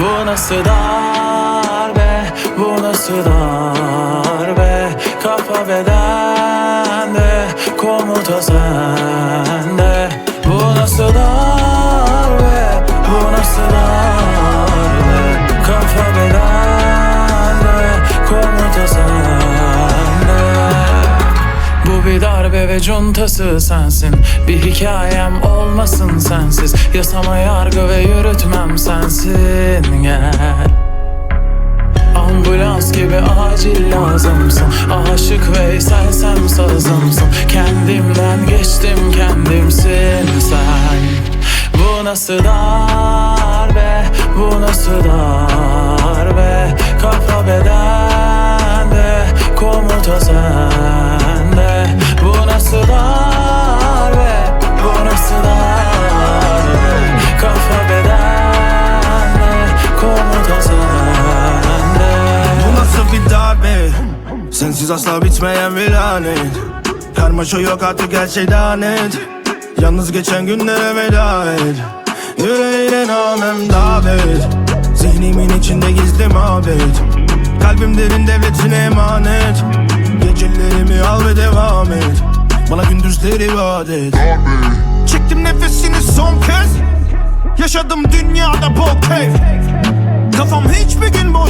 Bu nasıl darbe, bu nasıl darbe? Kafa bedende, komuta sende bir darbe ve cuntası sensin. Bir hikayem olmasın sensiz. Yasama yargı ve yürütmem sensin. Gel. Ambulans gibi acil lazımsın. Aşık Veysel'sem sazımsın. Kendimden geçtim kendimsin sen. Bu nasıl darbe? Bu nasıl Sensiz asla bitmeyen bir Karmaşa yok artık her şey daha net. Yalnız geçen günlere veda et. Yüreğine namem davet. Zihnimin içinde gizli mabet. Kalbim derin devletine emanet. Gecelerimi al ve devam et. Bana gündüzleri vaat et. Çektim nefesini son kez. Yaşadım dünyada bol keyif. Kafam hiçbir gün boş